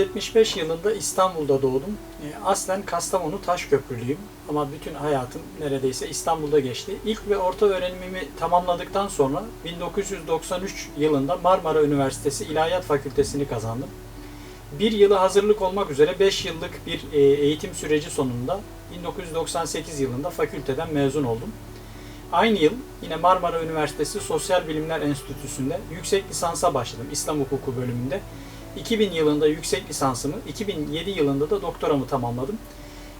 1975 yılında İstanbul'da doğdum. E, Aslen Kastamonu Taşköprülüyüm ama bütün hayatım neredeyse İstanbul'da geçti. İlk ve orta öğrenimimi tamamladıktan sonra 1993 yılında Marmara Üniversitesi İlahiyat Fakültesini kazandım. Bir yılı hazırlık olmak üzere 5 yıllık bir e, eğitim süreci sonunda 1998 yılında fakülteden mezun oldum. Aynı yıl yine Marmara Üniversitesi Sosyal Bilimler Enstitüsü'nde yüksek lisansa başladım İslam Hukuku bölümünde. 2000 yılında yüksek lisansımı, 2007 yılında da doktoramı tamamladım.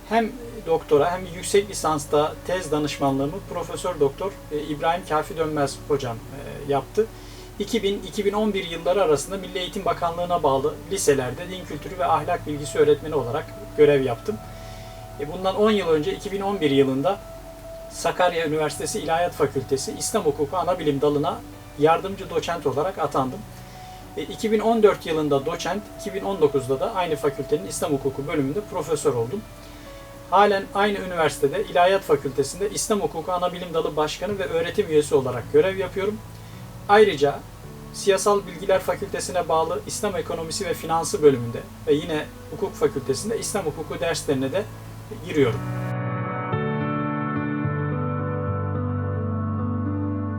Hem doktora hem yüksek lisansta tez danışmanlığımı Profesör Doktor e, İbrahim Kafi Dönmez hocam e, yaptı. 2000-2011 yılları arasında Milli Eğitim Bakanlığı'na bağlı liselerde din kültürü ve ahlak bilgisi öğretmeni olarak görev yaptım. E, Bundan 10 yıl önce 2011 yılında Sakarya Üniversitesi İlahiyat Fakültesi İslam Hukuku Anabilim Dalı'na yardımcı doçent olarak atandım. E, 2014 yılında doçent, 2019'da da aynı fakültenin İslam Hukuku bölümünde profesör oldum. Halen aynı üniversitede İlahiyat Fakültesi'nde İslam Hukuku Anabilim Dalı Başkanı ve öğretim üyesi olarak görev yapıyorum. Ayrıca Siyasal Bilgiler Fakültesine bağlı İslam Ekonomisi ve Finansı bölümünde ve yine Hukuk Fakültesinde İslam Hukuku derslerine de giriyorum.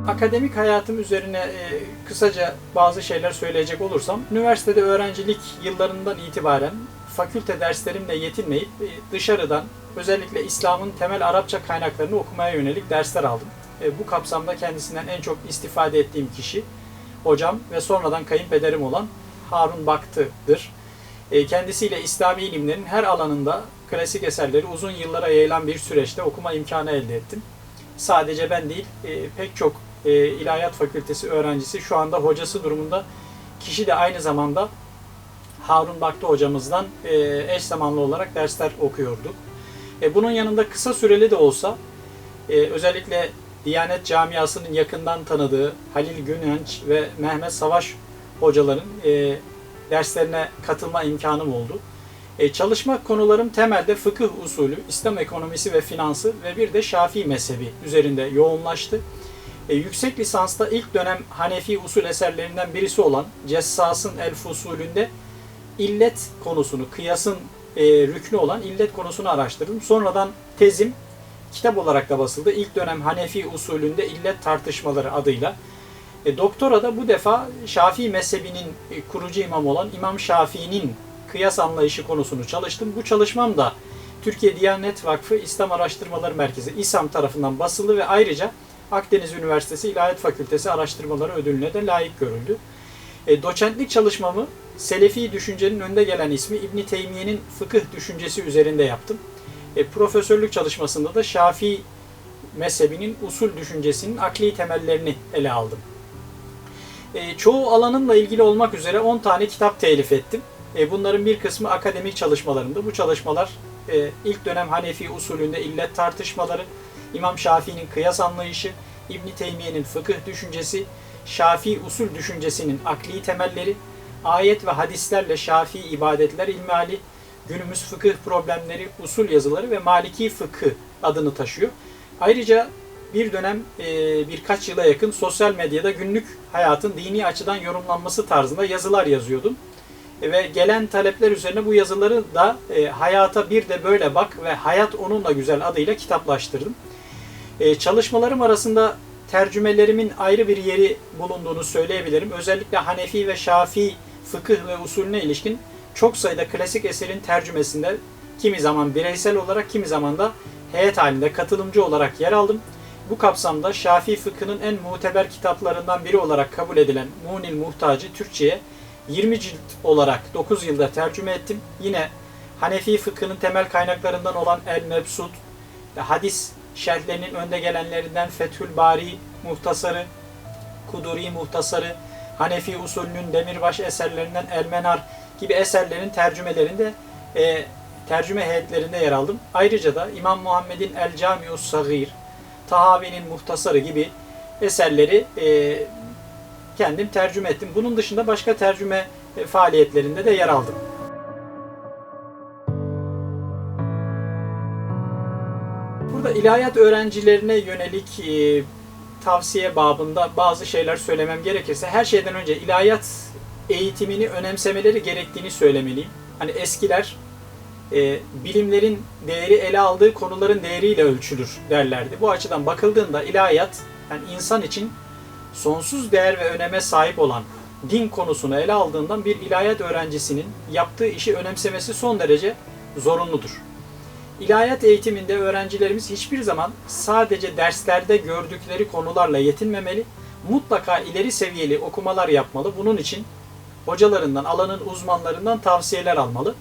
Akademik hayatım üzerine e, kısaca bazı şeyler söyleyecek olursam, üniversitede öğrencilik yıllarından itibaren fakülte derslerimle yetinmeyip e, dışarıdan özellikle İslam'ın temel Arapça kaynaklarını okumaya yönelik dersler aldım. E, bu kapsamda kendisinden en çok istifade ettiğim kişi hocam ve sonradan kayınpederim olan Harun Baktı'dır. E, kendisiyle İslami ilimlerin her alanında klasik eserleri uzun yıllara yayılan bir süreçte okuma imkanı elde ettim. Sadece ben değil, e, pek çok e, İlahiyat Fakültesi öğrencisi şu anda hocası durumunda kişi de aynı zamanda Harun Baktı hocamızdan e, eş zamanlı olarak dersler okuyorduk. E, bunun yanında kısa süreli de olsa e, özellikle Diyanet Camiası'nın yakından tanıdığı Halil Günenç ve Mehmet Savaş hocaların e, derslerine katılma imkanım oldu. E, çalışma konularım temelde fıkıh usulü, İslam ekonomisi ve finansı ve bir de Şafii mezhebi üzerinde yoğunlaştı. E, yüksek lisansta ilk dönem Hanefi usul eserlerinden birisi olan Cessas'ın El Fusulü'nde illet konusunu, kıyasın e, rüknü olan illet konusunu araştırdım. Sonradan tezim kitap olarak da basıldı. İlk dönem Hanefi usulünde illet tartışmaları adıyla. E, doktora da bu defa Şafii mezhebinin e, kurucu imamı olan İmam Şafii'nin kıyas anlayışı konusunu çalıştım. Bu çalışmam da Türkiye Diyanet Vakfı İslam Araştırmaları Merkezi İSAM tarafından basıldı ve ayrıca Akdeniz Üniversitesi İlahiyat Fakültesi Araştırmaları Ödülüne de layık görüldü. E, doçentlik çalışmamı Selefi düşüncenin önde gelen ismi İbn Teymiye'nin fıkıh düşüncesi üzerinde yaptım. E, profesörlük çalışmasında da Şafii mezhebinin usul düşüncesinin akli temellerini ele aldım. E, çoğu alanımla ilgili olmak üzere 10 tane kitap telif ettim. E, bunların bir kısmı akademik çalışmalarımdı. Bu çalışmalar e, ilk dönem Hanefi usulünde illet tartışmaları, İmam Şafii'nin kıyas anlayışı, İbn Teymiye'nin fıkıh düşüncesi, Şafii usul düşüncesinin akli temelleri, ayet ve hadislerle Şafii ibadetler ilmihali, günümüz fıkıh problemleri, usul yazıları ve Maliki fıkıh adını taşıyor. Ayrıca bir dönem e, birkaç yıla yakın sosyal medyada günlük hayatın dini açıdan yorumlanması tarzında yazılar yazıyordum. Ve gelen talepler üzerine bu yazıları da e, hayata bir de böyle bak ve hayat onunla güzel adıyla kitaplaştırdım. E, çalışmalarım arasında tercümelerimin ayrı bir yeri bulunduğunu söyleyebilirim. Özellikle Hanefi ve Şafii fıkıh ve usulüne ilişkin çok sayıda klasik eserin tercümesinde kimi zaman bireysel olarak kimi zaman da heyet halinde katılımcı olarak yer aldım. Bu kapsamda Şafii fıkhının en muteber kitaplarından biri olarak kabul edilen Munil Muhtacı Türkçe'ye 20 cilt olarak 9 yılda tercüme ettim. Yine Hanefi fıkhının temel kaynaklarından olan El Mebsut, hadis şerhlerinin önde gelenlerinden Fethül Bari muhtasarı, Kuduri muhtasarı, Hanefi usulünün demirbaş eserlerinden El Menar gibi eserlerin tercümelerinde e, tercüme heyetlerinde yer aldım. Ayrıca da İmam Muhammed'in El Camius Sagir, Tahavi'nin Muhtasarı gibi eserleri e, kendim tercüme ettim. Bunun dışında başka tercüme e, faaliyetlerinde de yer aldım. Burada ilahiyat öğrencilerine yönelik e, tavsiye babında bazı şeyler söylemem gerekirse her şeyden önce ilahiyat eğitimini önemsemeleri gerektiğini söylemeliyim. Hani eskiler e, bilimlerin değeri ele aldığı konuların değeriyle ölçülür derlerdi. Bu açıdan bakıldığında ilahiyat yani insan için sonsuz değer ve öneme sahip olan din konusunu ele aldığından bir ilahiyat öğrencisinin yaptığı işi önemsemesi son derece zorunludur. İlahiyat eğitiminde öğrencilerimiz hiçbir zaman sadece derslerde gördükleri konularla yetinmemeli, mutlaka ileri seviyeli okumalar yapmalı. Bunun için hocalarından, alanın uzmanlarından tavsiyeler almalı.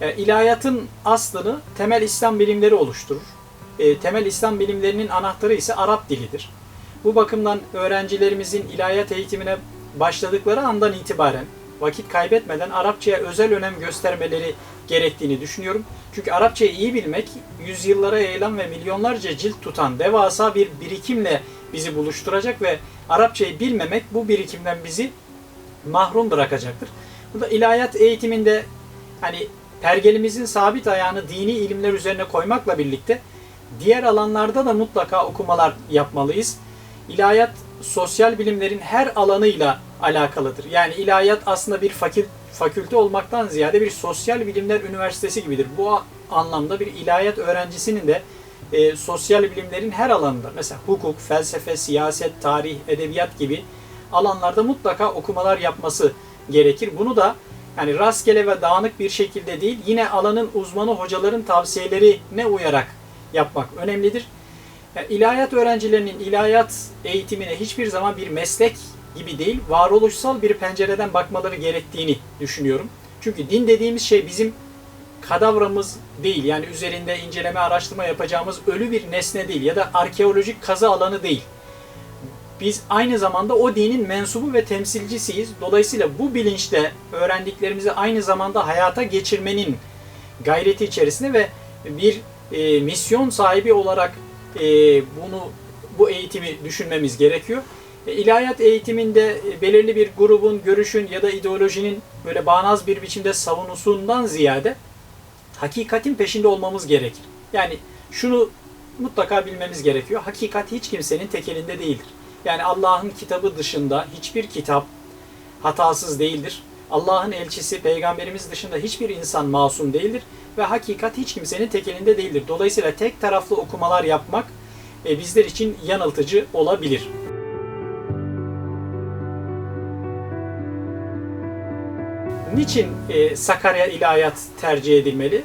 E, ilahiyatın aslını temel İslam bilimleri oluşturur. E, temel İslam bilimlerinin anahtarı ise Arap dilidir. Bu bakımdan öğrencilerimizin ilahiyat eğitimine başladıkları andan itibaren vakit kaybetmeden Arapçaya özel önem göstermeleri gerektiğini düşünüyorum. Çünkü Arapçayı iyi bilmek, yüzyıllara yayılan ve milyonlarca cilt tutan devasa bir birikimle bizi buluşturacak ve Arapçayı bilmemek bu birikimden bizi mahrum bırakacaktır. Burada ilahiyat eğitiminde hani pergelimizin sabit ayağını dini ilimler üzerine koymakla birlikte diğer alanlarda da mutlaka okumalar yapmalıyız. İlahiyat sosyal bilimlerin her alanıyla alakalıdır. Yani ilahiyat aslında bir fakül, fakülte olmaktan ziyade bir sosyal bilimler üniversitesi gibidir. Bu anlamda bir ilahiyat öğrencisinin de e, sosyal bilimlerin her alanında mesela hukuk, felsefe, siyaset, tarih, edebiyat gibi alanlarda mutlaka okumalar yapması gerekir. Bunu da yani rastgele ve dağınık bir şekilde değil, yine alanın uzmanı hocaların tavsiyelerine uyarak yapmak önemlidir. Yani ilahiyat öğrencilerinin ilahiyat eğitimine hiçbir zaman bir meslek gibi değil, varoluşsal bir pencereden bakmaları gerektiğini düşünüyorum. Çünkü din dediğimiz şey bizim kadavramız değil. Yani üzerinde inceleme, araştırma yapacağımız ölü bir nesne değil ya da arkeolojik kazı alanı değil. Biz aynı zamanda o dinin mensubu ve temsilcisiyiz. Dolayısıyla bu bilinçle öğrendiklerimizi aynı zamanda hayata geçirmenin gayreti içerisinde ve bir e, misyon sahibi olarak e, bunu bu eğitimi düşünmemiz gerekiyor. E, ilahiyat eğitiminde e, belirli bir grubun, görüşün ya da ideolojinin böyle bağnaz bir biçimde savunusundan ziyade hakikatin peşinde olmamız gerekir. Yani şunu mutlaka bilmemiz gerekiyor. Hakikat hiç kimsenin tek elinde değildir. Yani Allah'ın kitabı dışında hiçbir kitap hatasız değildir. Allah'ın elçisi, peygamberimiz dışında hiçbir insan masum değildir ve hakikat hiç kimsenin tek elinde değildir. Dolayısıyla tek taraflı okumalar yapmak e, bizler için yanıltıcı olabilir. Niçin e, Sakarya İlahiyat tercih edilmeli?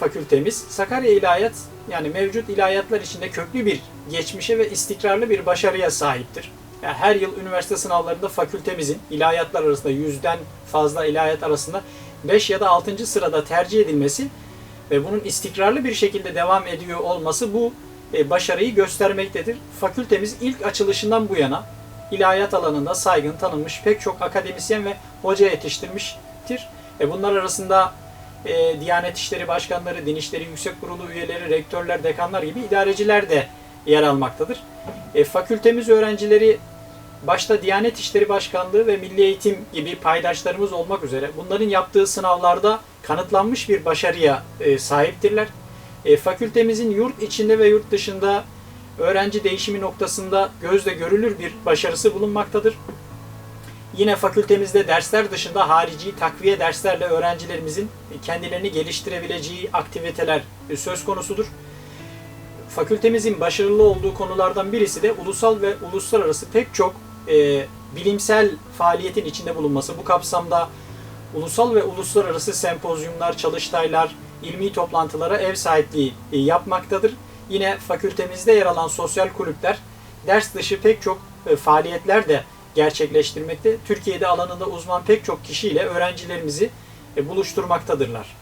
Fakültemiz. Sakarya İlahiyat yani mevcut ilahiyatlar içinde köklü bir geçmişe ve istikrarlı bir başarıya sahiptir. Yani her yıl üniversite sınavlarında fakültemizin ilahiyatlar arasında yüzden fazla ilahiyat arasında 5 ya da 6. sırada tercih edilmesi ve bunun istikrarlı bir şekilde devam ediyor olması bu e, başarıyı göstermektedir. Fakültemiz ilk açılışından bu yana ilahiyat alanında saygın tanınmış pek çok akademisyen ve hoca yetiştirmiştir. E bunlar arasında e, Diyanet İşleri Başkanları, Din İşleri Yüksek Kurulu üyeleri, rektörler, dekanlar gibi idareciler de yer almaktadır. E, fakültemiz öğrencileri başta Diyanet İşleri Başkanlığı ve Milli Eğitim gibi paydaşlarımız olmak üzere bunların yaptığı sınavlarda kanıtlanmış bir başarıya e, sahiptirler. E, fakültemizin yurt içinde ve yurt dışında öğrenci değişimi noktasında gözle görülür bir başarısı bulunmaktadır. Yine fakültemizde dersler dışında harici takviye derslerle öğrencilerimizin kendilerini geliştirebileceği aktiviteler söz konusudur. Fakültemizin başarılı olduğu konulardan birisi de ulusal ve uluslararası pek çok e, bilimsel faaliyetin içinde bulunması. Bu kapsamda ulusal ve uluslararası sempozyumlar, çalıştaylar, ilmi toplantılara ev sahipliği e, yapmaktadır. Yine fakültemizde yer alan sosyal kulüpler ders dışı pek çok e, faaliyetler de gerçekleştirmekte. Türkiye'de alanında uzman pek çok kişiyle öğrencilerimizi e, buluşturmaktadırlar.